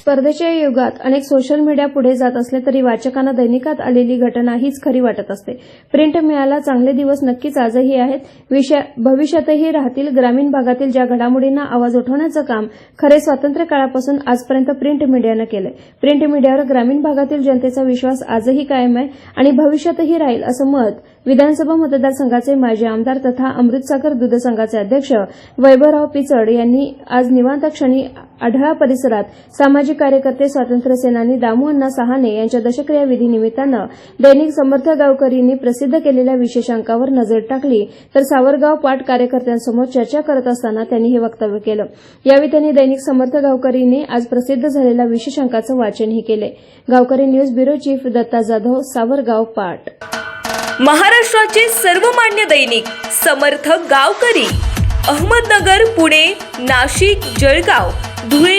स्पर्धेच्या युगात अनेक सोशल मीडिया पुढे जात असले तरी वाचकांना दैनिकात आलेली घटना हीच खरी वाटत असते. प्रिंट मिळाला चांगले दिवस नक्कीच आजही आहेत. भविष्यातही राहतील. ग्रामीण भागातील ज्या घडामोडींना आवाज उठवण्याचं काम खरे स्वातंत्र्य काळापासून आजपर्यंत प्रिंट मीडियानं केलंय. प्रिंट मीडियावर ग्रामीण भागातील जनतेचा विश्वास आजही कायम आहे आणि भविष्यातही राहील असं मत विधानसभा मतदारसंघाचे माजी आमदार तथा अमृतसागर दूध संघाचे अध्यक्ष वैभवराव पिचड यांनी आज निवांत क्षणी आढळा परिसरात सामाजिक कार्यकर्ते स्वातंत्र्य सेनानी दामू अण्णा सहाने यांच्या दशक्रिया विधी निमित्तानं दैनिक समर्थ गावकरींनी प्रसिद्ध केलेल्या विशेषांकावर नजर टाकली. तर सावरगाव पाट कार्यकर्त्यांसमोर चर्चा करत असताना त्यांनी हे वक्तव्य केलं. यावेळी त्यांनी दैनिक समर्थ गावकरींनी आज प्रसिद्ध झालेल्या विशेषांकाचं वाचनही केले. Gavkari news bureau chief Datta Jadhav Savargaon Pat महाराष्ट्राचे सर्वमान्य दैनिक समर्थ गावकरी. अहमदनगर पुणे नाशिक जळगाव धुळे